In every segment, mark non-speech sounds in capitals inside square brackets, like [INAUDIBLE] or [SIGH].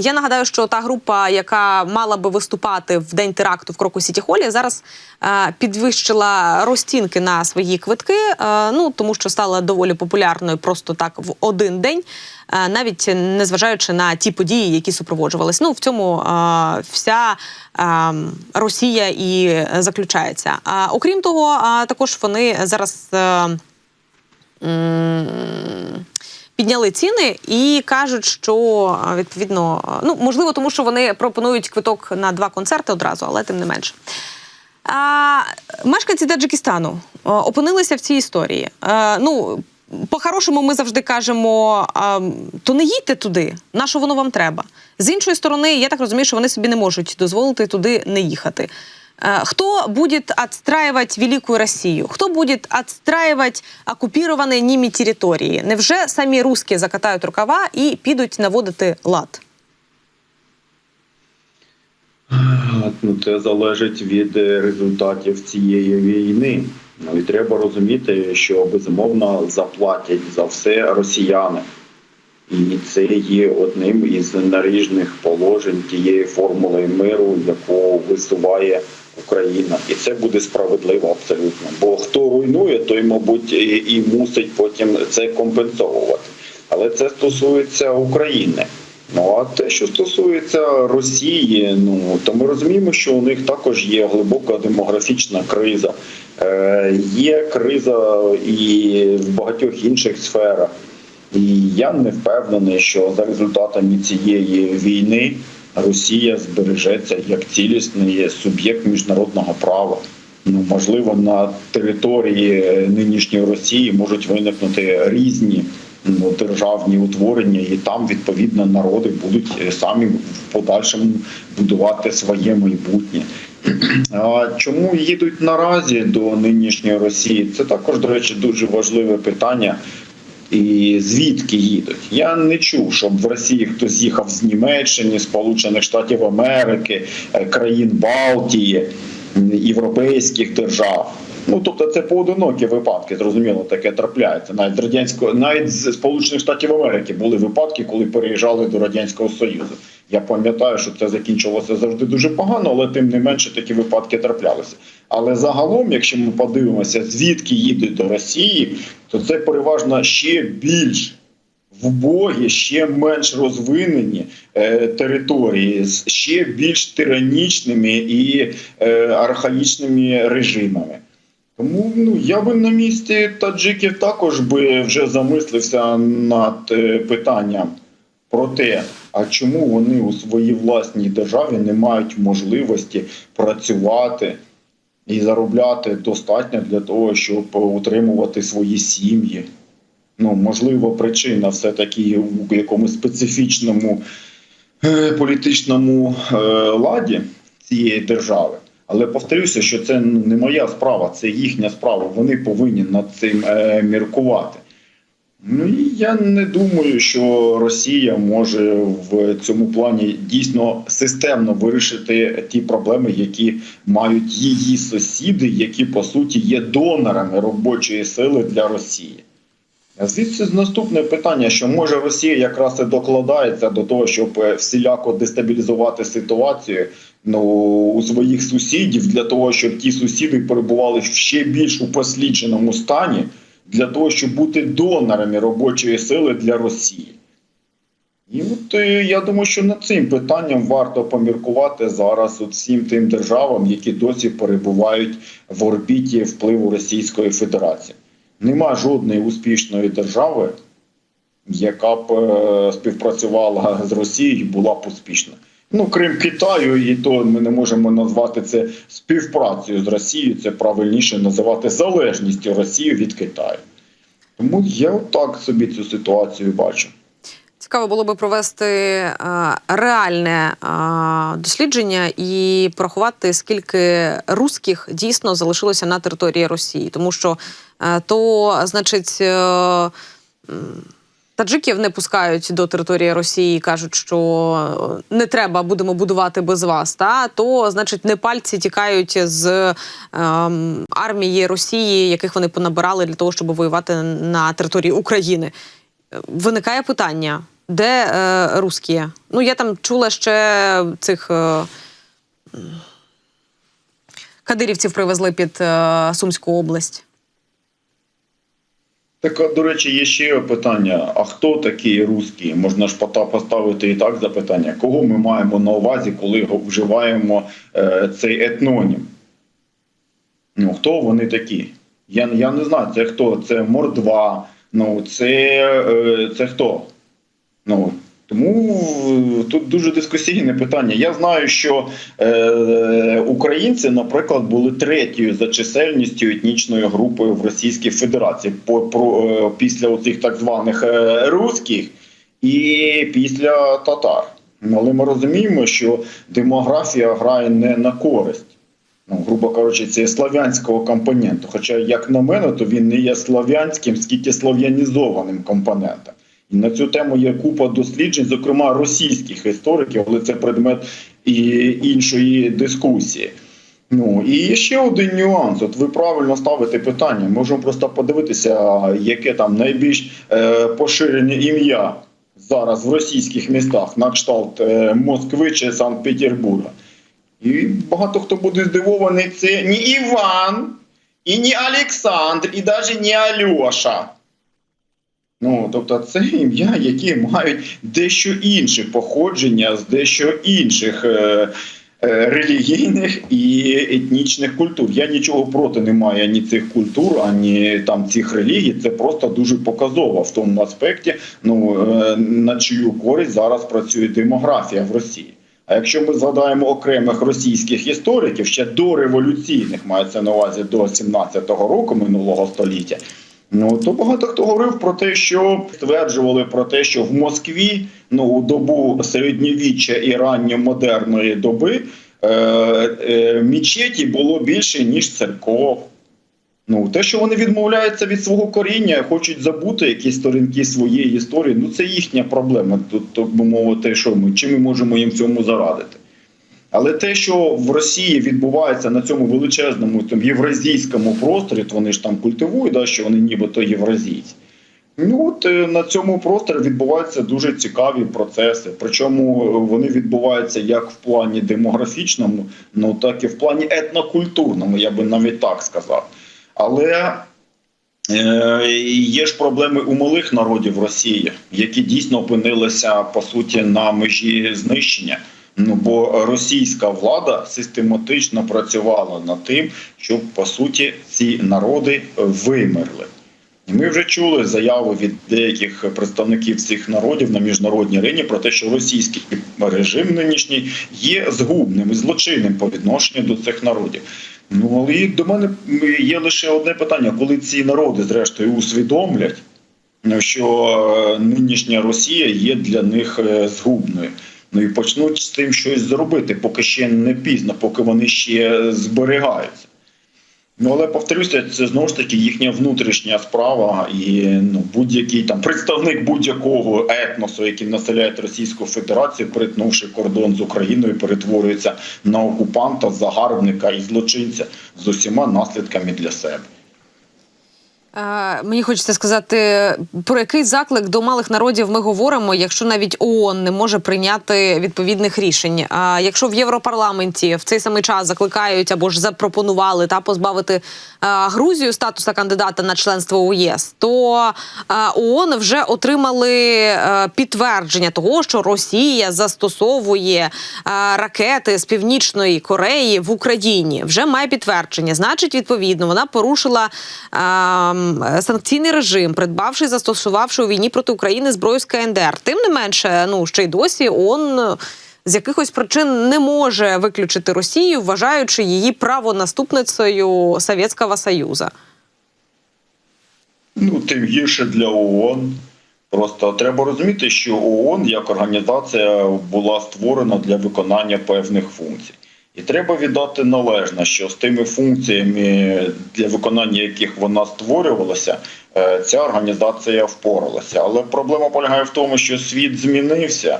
Я нагадаю, що та група, яка мала би виступати в день теракту в Кроку Сіті Холі, зараз е, підвищила розцінки на свої квитки. е, ну тому що стала доволі популярною просто так в один день, е, навіть незважаючи на ті події, які супроводжувались. Ну в цьому е, вся е, Росія і заключається. А окрім того, е, також вони зараз. Е, м, Підняли ціни і кажуть, що відповідно, ну можливо, тому що вони пропонують квиток на два концерти одразу, але тим не менше. А, мешканці Таджикистану опинилися в цій історії. А, ну, по-хорошому, ми завжди кажемо: а, то не їдьте туди, на що воно вам треба. З іншої сторони, я так розумію, що вони собі не можуть дозволити туди не їхати. Э, Кто будет отстраивать Великую Россию? Хто будет отстраивать окупіровані ними території? Невже самі русські закатають рукава і підуть наводити лад? Ну, це залежить від е, результатів цієї війни. Ну і треба розуміти, що безумовно заплатять за все росіяни. І це є одним із наріжних положень тієї формули миру, яку висуває Україна, і це буде справедливо абсолютно. Бо хто руйнує, той, мабуть, і, і мусить потім це компенсовувати. Але це стосується України. Ну а те, що стосується Росії, ну то ми розуміємо, що у них також є глибока демографічна криза, е, є криза і в багатьох інших сферах. І я не впевнений, що за результатами цієї війни Росія збережеться як цілісний суб'єкт міжнародного права. Ну можливо, на території нинішньої Росії можуть виникнути різні ну, державні утворення, і там відповідно народи будуть е, самі в подальшому будувати своє майбутнє. А чому їдуть наразі до нинішньої Росії? Це також, до речі, дуже важливе питання. І звідки їдуть? Я не чув, щоб в Росії хтось їхав з Німеччини, Сполучених Штатів Америки, е, країн Балтії, європейських держав. Ну тобто це поодинокі випадки, зрозуміло, таке трапляється. Навіть радянського, навіть з Сполучених Штатів Америки були випадки, коли переїжджали до радянського союзу. Я пам'ятаю, що це закінчилося завжди дуже погано, але тим не менше такі випадки траплялися. Але загалом, якщо ми подивимося, звідки їдуть до Росії, то це переважно ще більш вбогі, ще менш розвинені е, території з ще більш тиранічними і е, архаїчними режимами. Тому ну я би на місці таджиків також би вже замислився над е, питанням про те, а чому вони у своїй власній державі не мають можливості працювати і заробляти достатньо для того, щоб утримувати свої сім'ї. Ну, можливо, причина все-таки у якомусь специфічному е, політичному е, ладі цієї держави. Але повторюся, що це ну, не моя справа, це їхня справа. Вони повинні над цим е, міркувати. Ну я не думаю, що Росія може в цьому плані дійсно системно вирішити ті проблеми, які мають її сусіди, які по суті є донорами робочої сили для Росії. Звідси наступне питання: що може Росія якраз і докладається до того, щоб е, всіляко дестабілізувати ситуацію ну, у своїх сусідів для того, щоб ті сусіди перебували в ще більш упослідженому стані, для того, щоб бути донорами робочої сили для Росії. І от е, я думаю, що над цим питанням варто поміркувати зараз от всім тим державам, які досі перебувають в орбіті впливу Російської Федерації. Нема жодної успішної держави, яка б е, співпрацювала з Росією і була б успішна. Ну, крім Китаю, і то ми не можемо назвати це співпрацею з Росією. Це правильніше називати залежністю Росії від Китаю. Тому я так собі цю ситуацію бачу. Цікаво було би провести е, реальне е, дослідження і порахувати, скільки русських дійсно залишилося на території Росії, тому що е, то, значить. Е, Таджиків не пускають до території Росії, кажуть, що не треба, будемо будувати без вас. Та то, значить, непальці тікають з ем, армії Росії, яких вони понабирали для того, щоб воювати на території України. Виникає питання: Де е, русські? Ну, я там чула ще цих. Е, кадирівців привезли під е, Сумську область. Так, до речі, є ще питання: а хто такі русські? Можна ж поставити і так запитання, кого ми маємо на увазі, коли вживаємо е, цей етнонім? Ну, хто вони такі? Я, я не знаю, це хто? Це Мордва, ну це, е, це хто? Ну, тому е, тут дуже дискусійне питання. Я знаю, що е, українці, наприклад, були третьою за чисельністю етнічною групою в Російській Федерації по, про, е, після оцих так званих е, русських і після татар. Але ми розуміємо, що демографія грає не на користь. Ну, грубо кажучи, це слав'янського компоненту. Хоча, як на мене, то він не є слав'янським, скільки слов'янізованим компонентом. На цю тему є купа досліджень, зокрема російських істориків, але це предмет і іншої дискусії. Ну і ще один нюанс. От ви правильно ставите питання. Можемо просто подивитися, яке там найбільш е, поширене ім'я зараз в російських містах, на кшталт е, Москви чи Санкт-Петербурга. І багато хто буде здивований, це не Іван, і не Олександр, і навіть не Альоша. Ну, тобто, це [LAUGHS] ім'я, які мають дещо інше походження з дещо інших е, е, релігійних і етнічних культур. Я нічого проти не маю ані цих культур, ані там цих релігій. Це просто дуже показово в тому аспекті, ну е, на чию користь зараз працює демографія в Росії. А якщо ми згадаємо окремих російських істориків, ще до революційних, мається на увазі до 17-го року минулого століття, ну то багато хто говорив про те, що стверджували про те, що в Москві ну у добу середньовіччя і ранньомодерної доби е, е, мічеті було більше ніж церков. Ну, те, що вони відмовляються від свого коріння, хочуть забути якісь сторінки своєї історії, ну це їхня проблема. Тут, би мовити, що ми чим ми можемо їм цьому зарадити. Але те, що в Росії відбувається на цьому величезному там, євразійському просторі, то вони ж там культивують, да, що вони нібито євразійці. Ну от е, на цьому просторі відбуваються дуже цікаві процеси. Причому е, вони відбуваються як в плані демографічному, ну так і в плані етнокультурному, я би навіть так сказав. Але е, є ж проблеми у малих народів Росії, які дійсно опинилися по суті на межі знищення. Ну бо російська влада систематично працювала над тим, щоб по суті ці народи вимерли. Ми вже чули заяви від деяких представників цих народів на міжнародній арені про те, що російський режим нинішній є згубним і злочинним по відношенню до цих народів. Ну але до мене є лише одне питання: коли ці народи, зрештою, усвідомлять, що е, нинішня Росія є для них е, згубною. Ну і почнуть з тим щось зробити, поки ще не пізно, поки вони ще зберігаються. Ну, але повторюся, це знову ж таки їхня внутрішня справа, і ну, будь-який там представник будь-якого етносу, який населяє Російську Федерацію, перетнувши кордон з Україною, перетворюється на окупанта, загарбника і злочинця з усіма наслідками для себе. Мені хочеться сказати, про який заклик до малих народів ми говоримо, якщо навіть ООН не може прийняти відповідних рішень. А якщо в Європарламенті в цей самий час закликають або ж запропонували та позбавити Грузію статуса кандидата на членство у ЄС, то е, ООН вже отримали е, підтвердження того, що Росія застосовує е, ракети з північної Кореї в Україні. Вже має підтвердження. Значить, відповідно, вона порушила. е, санкційний режим, придбавши застосувавши у війні проти України зброю з КНДР. Тим не менше, ну ще й досі ООН з якихось причин не може виключити Росію, вважаючи її правонаступницею Совєтського Союзу. Ну, тим гірше для ООН. Просто треба розуміти, що ООН як організація була створена для виконання певних функцій. І треба віддати належне, що з тими функціями, для виконання яких вона створювалася, е, ця організація впоралася. Але проблема полягає в тому, що світ змінився,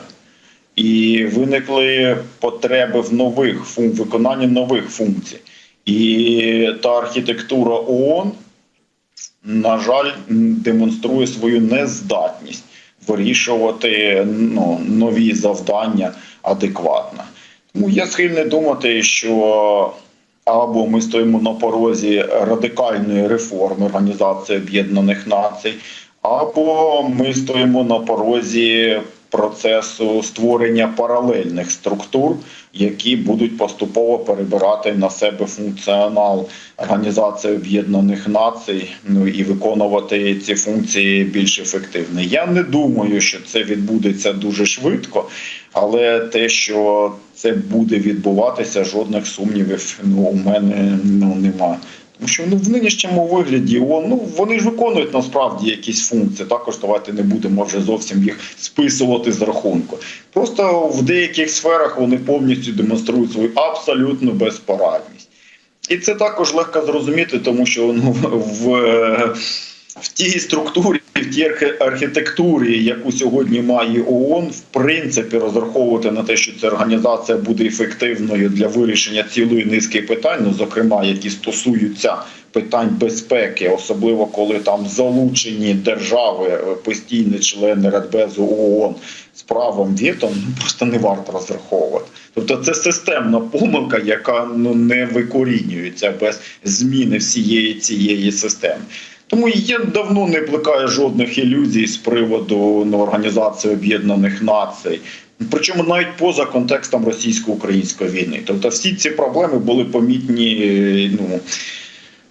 і виникли потреби в нових фун... виконанні нових функцій. І та архітектура ООН, на жаль, демонструє свою нездатність вирішувати ну, нові завдання адекватно. Тому я схильний думати, що або ми стоїмо на порозі радикальної реформи Організації Об'єднаних Націй, або ми стоїмо на порозі процесу створення паралельних структур, які будуть поступово перебирати на себе функціонал Організації Об'єднаних Націй, ну і виконувати ці функції більш ефективно. Я не думаю, що це відбудеться дуже швидко, але те, що це буде відбуватися, жодних сумнівів ну, у мене ну, немає. Тому що ну, в нинішньому вигляді ну, вони ж виконують насправді якісь функції. Також давайте не будемо вже зовсім їх списувати з рахунку. Просто в деяких сферах вони повністю демонструють свою абсолютну безпорадність. І це також легко зрозуміти, тому що ну, в, в тій структурі, в тій архітектурі, яку сьогодні має ООН, в принципі, розраховувати на те, що ця організація буде ефективною для вирішення цілої низки питань, ну зокрема, які стосуються питань безпеки, особливо коли там залучені держави, е, постійні члени Радбезу ООН з правом вето, ну просто не варто розраховувати. Тобто це системна помилка, яка ну не викорінюється без зміни всієї цієї системи. Тому я давно не плекаю жодних ілюзій з приводу ну, Організації Об'єднаних Націй. Причому навіть поза контекстом російсько-української війни. Тобто всі ці проблеми були помітні ну,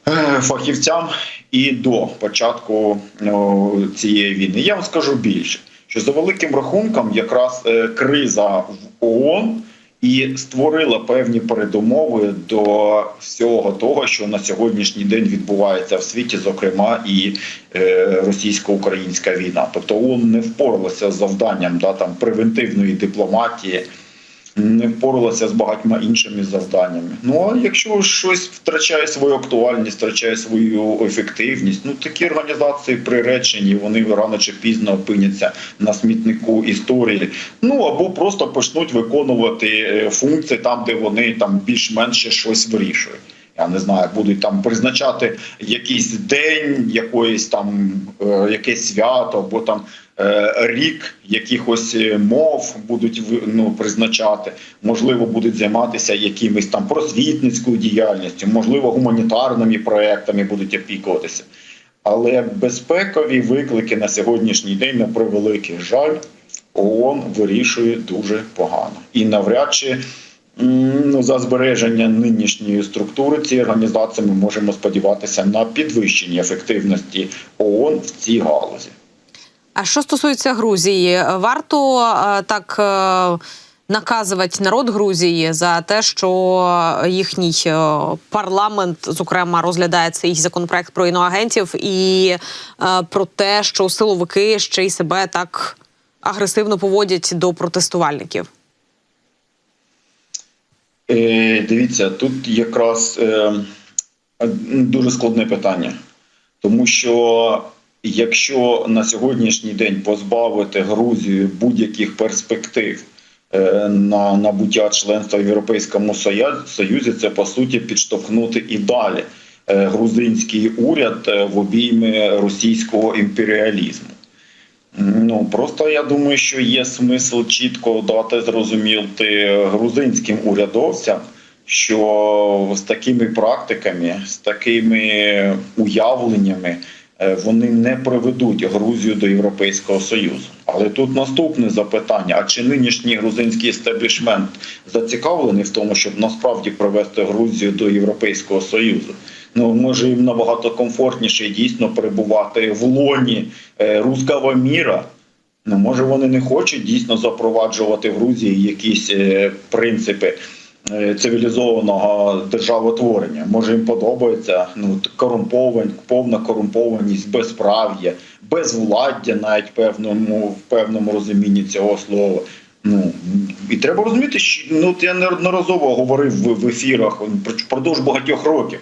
е, фахівцям і до початку ну, цієї війни. Я вам скажу більше, що за великим рахунком, якраз е, криза в ООН і створила певні передумови до всього того, що на сьогоднішній день відбувається в світі, зокрема і е, російсько-українська війна. Тобто ООН не впоралася з завданням да, там, превентивної дипломатії, не впоралася з багатьма іншими завданнями. Ну а якщо щось втрачає свою актуальність, втрачає свою ефективність, ну такі організації приречені, вони рано чи пізно опиняться на смітнику історії. Ну або просто почнуть виконувати е, функції там, де вони там більш-менш щось вирішують. Я не знаю, будуть там призначати якийсь день, якоїсь там е, якесь свято, або там рік якихось е, мов будуть ну, призначати. Можливо, будуть займатися якимись там просвітницькою діяльністю, можливо, гуманітарними проектами будуть опікуватися. Але безпекові виклики на сьогоднішній день, на превеликий жаль, ООН вирішує дуже погано і навряд чи. За збереження нинішньої структури цієї організації ми можемо сподіватися на підвищення ефективності ООН в цій галузі. А що стосується Грузії, варто е, так е, наказувати народ Грузії за те, що їхній е, парламент, зокрема, розглядає цей законопроект про іноагентів, і про те, що силовики ще й себе так агресивно поводять до протестувальників. Е, дивіться, тут якраз е, дуже складне питання, тому що якщо на сьогоднішній день позбавити Грузію будь-яких перспектив е, на набуття членства в Європейському Союзі, це по суті підштовхнути і далі е, грузинський уряд е, в обійми російського імперіалізму. Ну просто я думаю, що є смисл чітко дати зрозуміти грузинським урядовцям, що з такими практиками, з такими уявленнями вони не приведуть Грузію до Європейського союзу. Але тут наступне запитання: а чи нинішній грузинський естеблішмент зацікавлений в тому, щоб насправді привести Грузію до Європейського союзу? Ну може їм набагато комфортніше дійсно перебувати в лоні е, руського міра. Ну може вони не хочуть дійсно запроваджувати в Грузії якісь е, принципи е, цивілізованого державотворення. Може їм подобається ну корумпованість, повна корумпованість, безправ'я, безвладдя, навіть певному в певному розумінні цього слова. Ну і треба розуміти, що ну я неодноразово говорив в, в ефірах впродовж багатьох років.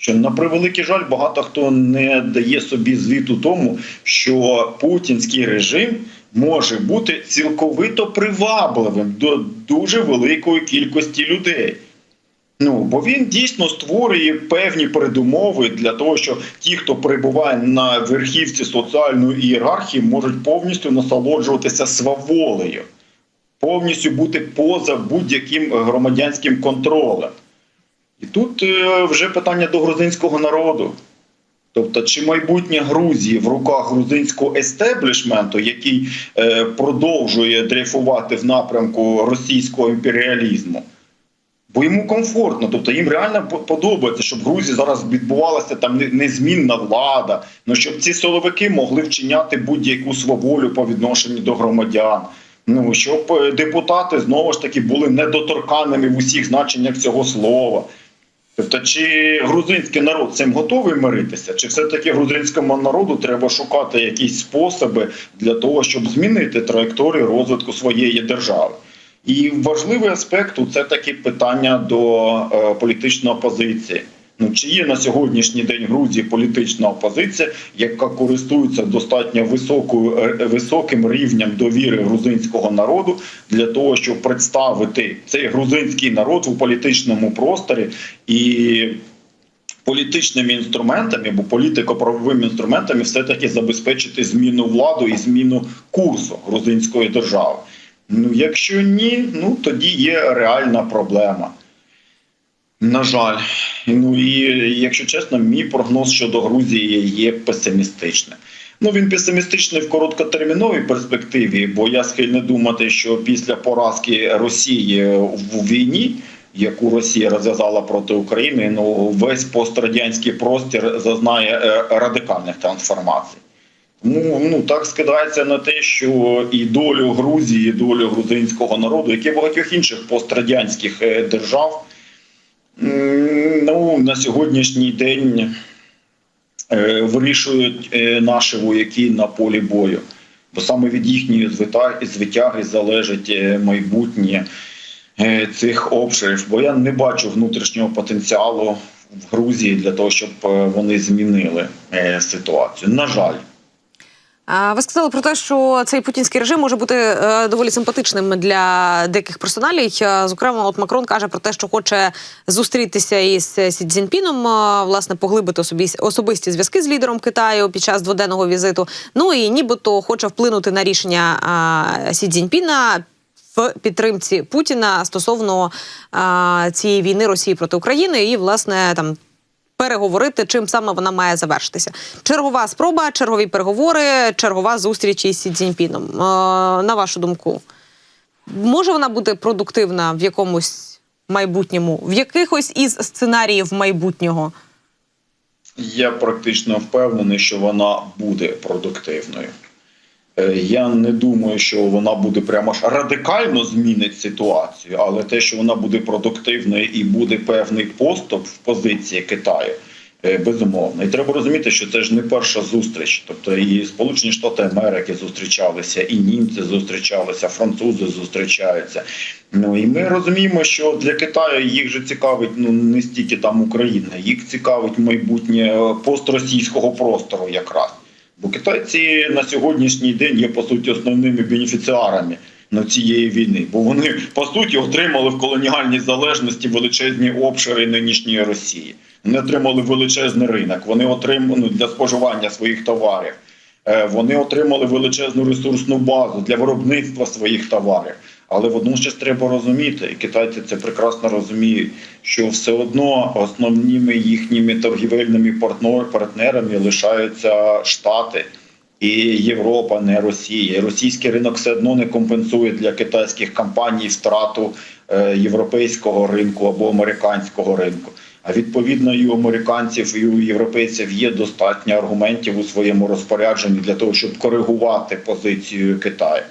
Що на превеликий жаль, багато хто не дає собі звіту тому, що путінський режим може бути цілковито привабливим до дуже великої кількості людей. Ну бо він дійсно створює певні передумови для того, що ті, хто перебуває на верхівці соціальної ієрархії, можуть повністю насолоджуватися сваволею, повністю бути поза будь-яким громадянським контролем. І тут е, вже питання до грузинського народу. Тобто, чи майбутнє Грузії в руках грузинського естеблішменту, який е, продовжує дрейфувати в напрямку російського імперіалізму? Бо йому комфортно, тобто їм реально подобається, щоб в Грузії зараз відбувалася там незмінна влада, ну щоб ці силовики могли вчиняти будь-яку сваволю по відношенню до громадян. Ну щоб е, депутати знову ж таки були недоторканними в усіх значеннях цього слова. Тобто, чи грузинський народ цим готовий миритися, чи все-таки грузинському народу треба шукати якісь способи для того, щоб змінити траєкторію розвитку своєї держави? І важливий аспект це таки питання до е, політичної опозиції. Ну чи є на сьогоднішній день Грузії політична опозиція, яка користується достатньо високою е, високим рівнем довіри грузинського народу для того, щоб представити цей грузинський народ у політичному просторі і політичними інструментами або політико-правовими інструментами все таки забезпечити зміну влади і зміну курсу грузинської держави. Ну, якщо ні, ну тоді є реальна проблема. На жаль, ну і якщо чесно, мій прогноз щодо Грузії є песимістичним. Ну він песимістичний в короткотерміновій перспективі, бо я схильний думати, що після поразки Росії в війні, яку Росія розв'язала проти України, ну весь пострадянський простір зазнає е, радикальних трансформацій. Тому ну так скидається на те, що і долю Грузії, і долю грузинського народу, як і багатьох інших пострадянських е, держав, ну на сьогоднішній день е, вирішують е, наші вояки на полі бою. Бо саме від їхньої звитяги залежить е, майбутнє цих обширів. Бо я не бачу внутрішнього потенціалу в Грузії для того, щоб вони змінили ситуацію. На жаль. Ви сказали про те, що цей путінський режим може бути е, доволі симпатичним для деяких персоналій. Е, Зокрема, от Макрон каже про те, що хоче зустрітися із Сі Цзіньпіном, е, власне, поглибити особі- особисті зв'язки з лідером Китаю під час дводенного візиту. Ну і нібито хоче вплинути на рішення Сі Цзіньпіна в підтримці Путіна стосовно цієї війни Росії проти України і власне там. Переговорити, чим саме вона має завершитися. Чергова спроба, чергові переговори, чергова зустріч із Сі Цзіньпіном. Е, на вашу думку, може вона бути продуктивна в якомусь майбутньому, в якихось із сценаріїв майбутнього? Я практично впевнений, що вона буде продуктивною. Е, Я не думаю, що вона буде прямо ж радикально змінить ситуацію, але те, що вона буде продуктивною і буде певний поступ в позиції Китаю, е, безумовно. І треба розуміти, що це ж не перша зустріч. Тобто і Сполучені Штати Америки зустрічалися, і німці зустрічалися, французи зустрічаються. Ну і ми розуміємо, що для Китаю їх же цікавить ну не стільки там Україна, їх цікавить майбутнє е, постросійського простору якраз. Бо китайці на сьогоднішній день є по суті основними бенефіціарами на цієї війни, бо вони по суті отримали в колоніальній залежності величезні обшири нинішньої Росії. Вони отримали величезний ринок. Вони отримали ну, для споживання своїх товарів. Е, Вони отримали величезну ресурсну базу для виробництва своїх товарів. Але водночас треба розуміти, і китайці це прекрасно розуміють, що все одно основними їхніми торгівельними партнер- партнерами лишаються Штати і Європа, не Росія. І Російський ринок все одно не компенсує для китайських компаній втрату е, європейського ринку або американського ринку. А відповідно, і у американців, і у європейців є достатньо аргументів у своєму розпорядженні для того, щоб коригувати позицію Китаю.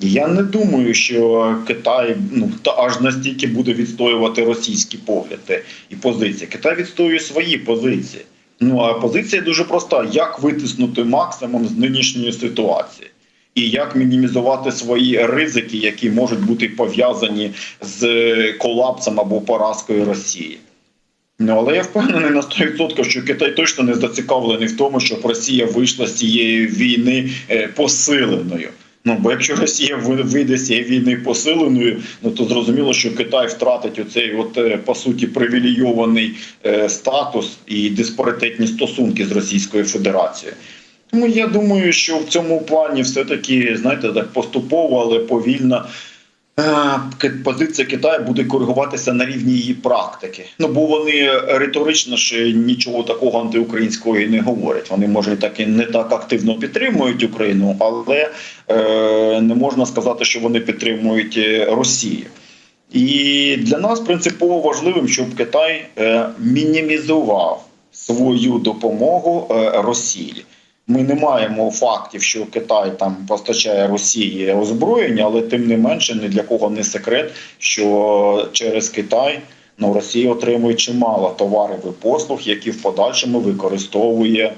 Я не думаю, що Китай ну аж настільки буде відстоювати російські погляди і позиції. Китай відстоює свої позиції. Ну а позиція дуже проста: як витиснути максимум з нинішньої ситуації, і як мінімізувати свої ризики, які можуть бути пов'язані з колапсом або поразкою Росії. Ну, але я впевнений на 100%, що Китай точно не зацікавлений в тому, щоб Росія вийшла з цієї війни е, посиленою. Ну бо якщо Росія вийде з цієї війни посиленою, ну то зрозуміло, що Китай втратить оцей, от е, по суті, привілейований е, статус і диспаритетні стосунки з Російською Федерацією. Тому я думаю, що в цьому плані все-таки, знаєте, так поступово, але повільно. Е, Позиція Китаю буде коригуватися на рівні її практики. Ну бо вони риторично ще нічого такого антиукраїнського і не говорять. Вони може так і не так активно підтримують Україну, але е, не можна сказати, що вони підтримують е, Росію. І для нас принципово важливим, щоб Китай е, мінімізував свою допомогу е, Росії. Ми не маємо фактів, що Китай там постачає Росії озброєння, але тим не менше ні для кого не секрет, що через Китай ну, Росія отримує чимало товарів і послуг, які в подальшому використовує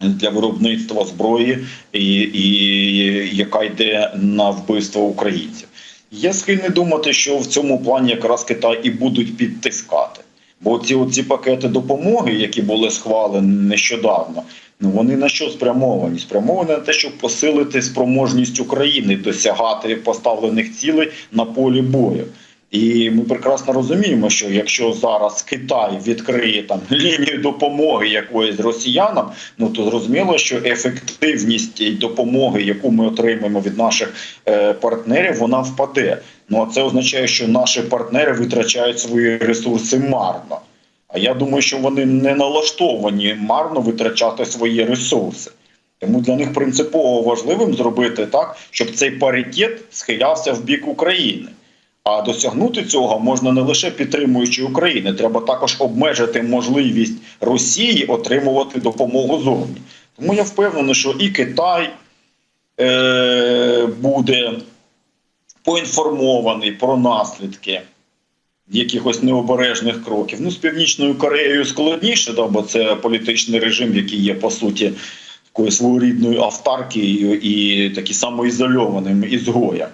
для виробництва зброї, і, і яка йде на вбивство українців. Я схильний думати, що в цьому плані якраз Китай і будуть підтискати. Бо ці оці пакети допомоги, які були схвалені нещодавно, вони на що спрямовані? Спрямовані на те, щоб посилити спроможність України досягати поставлених цілей на полі бою. І ми прекрасно розуміємо, що якщо зараз Китай відкриє там лінію допомоги якоїсь росіянам, ну то зрозуміло, що ефективність допомоги, яку ми отримаємо від наших е, партнерів, вона впаде. Ну а це означає, що наші партнери витрачають свої ресурси марно. А я думаю, що вони не налаштовані марно витрачати свої ресурси. Тому для них принципово важливим зробити так, щоб цей паритет схилявся в бік України. А досягнути цього можна не лише підтримуючи Україну, треба також обмежити можливість Росії отримувати допомогу зовні. Тому я впевнений, що і Китай е, буде поінформований про наслідки якихось необережних кроків. Ну, з Північною Кореєю складніше, да, бо це політичний режим, який є по суті такою своєрідною автаркією і такі самоізольованим ізгоєм.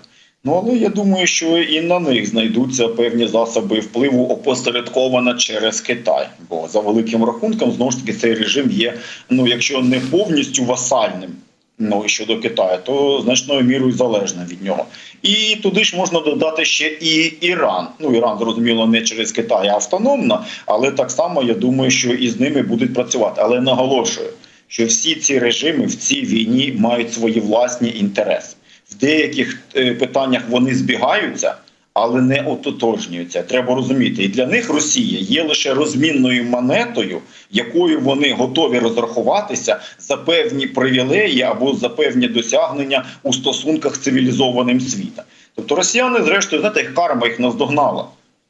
Ну але я думаю, що і на них знайдуться певні засоби впливу опосередковано через Китай. Бо за великим рахунком знову ж таки цей режим є, ну якщо не повністю васальним. Ну щодо Китаю, то значною мірою залежна від нього, і туди ж можна додати ще і Іран. Ну Іран зрозуміло не через Китай, а автономно, але так само я думаю, що і з ними будуть працювати. Але наголошую, що всі ці режими в цій війні мають свої власні інтереси. В деяких е, питаннях вони збігаються, але не ототожнюються. Треба розуміти, і для них Росія є лише розмінною монетою, якою вони готові розрахуватися за певні привілеї або за певні досягнення у стосунках з цивілізованим світом. Тобто росіяни, зрештою, знаєте, їх карма їх наздогнала.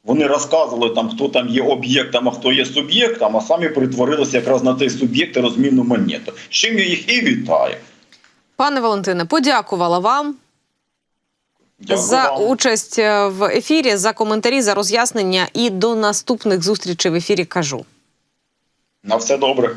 Вони розказували там, хто там є об'єктом, а хто є суб'єктом, а самі перетворилися якраз на той суб'єкт розмінну монету. З чим я їх і вітаю. Пане Валентине, подякувала вам Дякую за вам. участь е, в ефірі, за коментарі, за роз'яснення і до наступних зустрічей в ефірі кажу. На все добре.